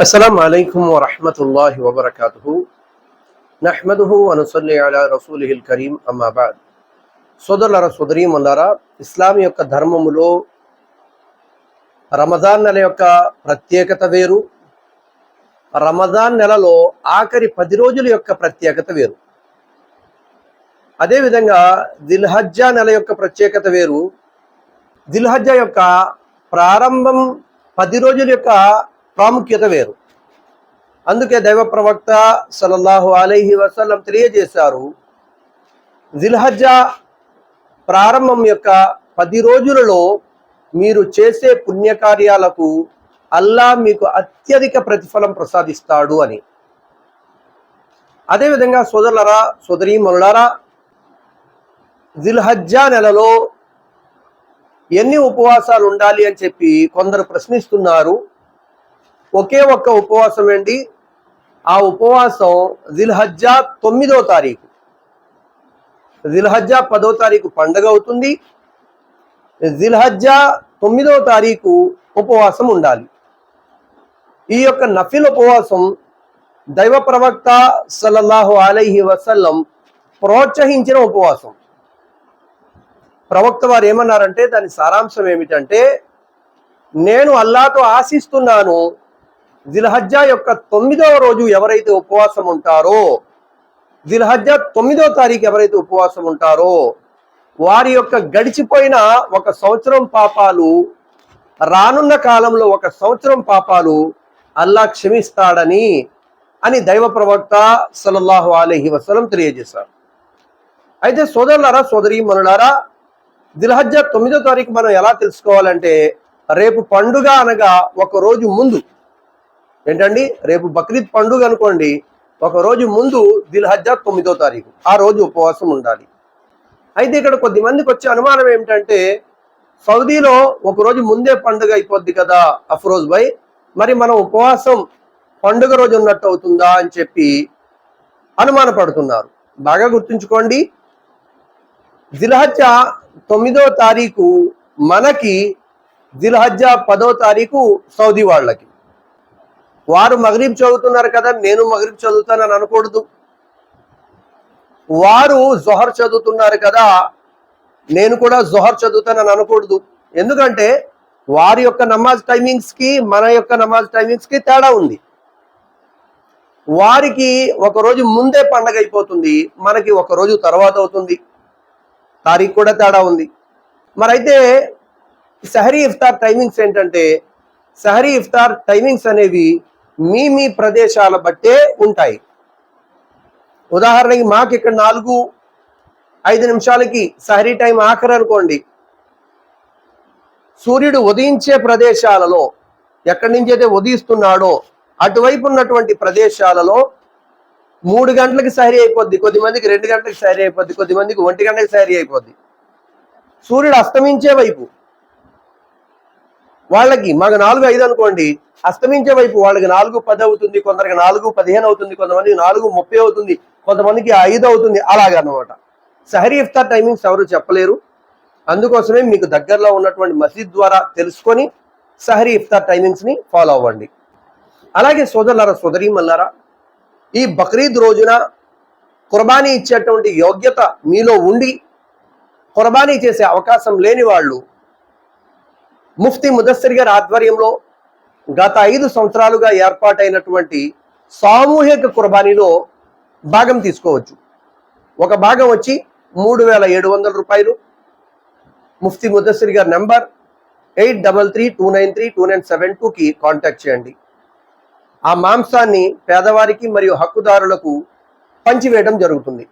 السلام عليكم ورحمة الله وبركاته نحمده ونصلي على رسوله الكريم أما بعد సోదరులారా సోదరీమన్నారా ఇస్లాం యొక్క ధర్మములో రమజాన్ నెల యొక్క ప్రత్యేకత వేరు రమజాన్ నెలలో ఆఖరి పది రోజుల యొక్క ప్రత్యేకత వేరు అదేవిధంగా దిల్హజ్జా నెల యొక్క ప్రత్యేకత వేరు దిల్హజ్జా యొక్క ప్రారంభం పది రోజుల యొక్క ప్రాముఖ్యత వేరు. అందుకే దైవ ప్రవక్త సలల్లాహు అలైహి వసల్లం తెలియజేశారు జిల్హజ్జా ప్రారంభం యొక్క పది రోజులలో మీరు చేసే పుణ్యకార్యాలకు అల్లా మీకు అత్యధిక ప్రతిఫలం ప్రసాదిస్తాడు అని. అదేవిధంగా సోదరులరా సోదరీమణులారా జిల్హజ్జా నెలలో ఎన్ని ఉపవాసాలు ఉండాలి అని చెప్పి కొందరు ప్రశ్నిస్తున్నారు. ఒకే ఒక్క ఉపవాసం అండి ఆ ఉపవాసం జిల్హజ్జా తొమ్మిదో తారీఖు. జిల్హజ్జా పదో తారీఖు పండగ అవుతుంది. జిల్హజ్జా తొమ్మిదో తారీఖు ఉపవాసం ఉండాలి. ఈ యొక్క నఫిల్ ఉపవాసం దైవ ప్రవక్త సల్లల్లాహు అలైహి వసల్లం ప్రోత్సహించిన ఉపవాసం. ప్రవక్త వారు ఏమన్నారంటే దాని సారాంశం ఏమిటంటే నేను అల్లాతో ఆశిస్తున్నాను దిల్హజ్జా యొక్క తొమ్మిదవ రోజు ఎవరైతే ఉపవాసం ఉంటారో దిల్హజ్జా తొమ్మిదో తారీఖు ఎవరైతే ఉపవాసం ఉంటారో వారి యొక్క గడిచిపోయిన ఒక సంవత్సరం పాపాలు రానున్న కాలంలో ఒక సంవత్సరం పాపాలు అల్లా క్షమిస్తాడని అని దైవ ప్రవక్త సలల్లాహు అలైహి వసలం తెలియజేశారు. అయితే సోదరులారా సోదరి మనులారా దిల్హజ్జా తొమ్మిదో తారీఖు మనం ఎలా తెలుసుకోవాలంటే రేపు పండుగ అనగా ఒక రోజు ముందు ఏంటండి? రేపు బక్రీద్ పండుగ అనుకోండి. ఒక రోజు ముందు దిల్హజ్జా తొమ్మిదో తారీఖు. ఆ రోజు ఉపవాసం ఉండాలి. అయితే ఇక్కడ కొద్ది మందికి వచ్చే అనుమానం ఏమిటంటే సౌదీలో ఒక రోజు ముందే పండుగ అయిపోద్ది కదా అఫ్రోజ్ బై. మరి మనం ఉపవాసం పండుగ రోజు ఉన్నట్టు అవుతుందా అని చెప్పి అనుమానపడుతున్నారు. బాగా గుర్తుంచుకోండి. దిల్హజ్జా తొమ్మిదో తారీఖు మనకి దిల్హజ్జా పదో తారీఖు సౌదీ వాళ్ళకి. వారు మగరీబ్ చదువుతున్నారు కదా నేను మగరీబ్ చదువుతానని అనకూడదు. వారు జొహర్ చదువుతున్నారు కదా నేను కూడా జొహర్ చదువుతానని అనకూడదు. ఎందుకంటే వారి యొక్క నమాజ్ టైమింగ్స్కి మన యొక్క నమాజ్ టైమింగ్స్కి తేడా ఉంది. వారికి ఒకరోజు ముందే పండగ అయిపోతుంది మనకి ఒక రోజు తర్వాత అవుతుంది. తారీఖు కూడా తేడా ఉంది. మరైతే సహరీ ఇఫ్తార్ టైమింగ్స్ ఏంటంటే సహరీ ఇఫ్తార్ టైమింగ్స్ అనేవి మీ మీ ప్రదేశాల బట్టే ఉంటాయి. ఉదాహరణకి మాకు ఇక్కడ నాలుగు ఐదు నిమిషాలకి సహరీ టైం ఆఖరు అనుకోండి సూర్యుడు ఉదయించే ప్రదేశాలలో ఎక్కడి నుంచి అయితే ఉదయిస్తున్నాడో అటువైపు ఉన్నటువంటి ప్రదేశాలలో మూడు గంటలకి సహరీ అయిపోద్ది కొద్దిమందికి రెండు గంటలకు సహరీ అయిపోద్ది కొద్ది మందికి ఒంటి గంటలకు సహరీ అయిపోద్ది. సూర్యుడు అస్తమించే వైపు వాళ్ళకి మాకు నాలుగు ఐదు అనుకోండి. అస్తమించే వైపు వాళ్ళకి నాలుగు పది అవుతుంది కొందరికి నాలుగు పదిహేను అవుతుంది కొంతమందికి నాలుగు ముప్పై అవుతుంది కొంతమందికి ఐదు అవుతుంది అలాగనమాట సహరీ ఇఫ్తార్ టైమింగ్స్ ఎవరు చెప్పలేరు. అందుకోసమే మీకు దగ్గరలో ఉన్నటువంటి మసీద్ ద్వారా తెలుసుకొని సహరీ ఇఫ్తార్ టైమింగ్స్ని ఫాలో అవ్వండి. అలాగే సోదరులారా సోదరి మల్లారా ఈ బక్రీద్ రోజున కుర్బానీ ఇచ్చేటువంటి యోగ్యత మీలో ఉండి కుర్బానీ చేసే అవకాశం లేని వాళ్ళు ముఫ్తీ ముదస్సిర్ గారి ఆధ్వర్యంలో గత ఐదు సంవత్సరాలుగా ఏర్పాటైనటువంటి సామూహిక కుర్బానీలో భాగం తీసుకోవచ్చు. ఒక భాగం వచ్చి మూడు వేల ఏడు వందల రూపాయలు. ముఫ్తీ ముదస్సిర్ గారి number eight double three two nine three two nine seven టూకి కాంటాక్ట్ చేయండి. ఆ మాంసాన్ని పేదవారికి మరియు హక్కుదారులకు పంచివేయడం జరుగుతుంది.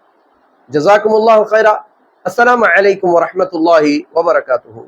జజాకుముల్లాహు ఖైరా. అస్సలం అలైకుం వరహమతుల్లాహి వబర్కూ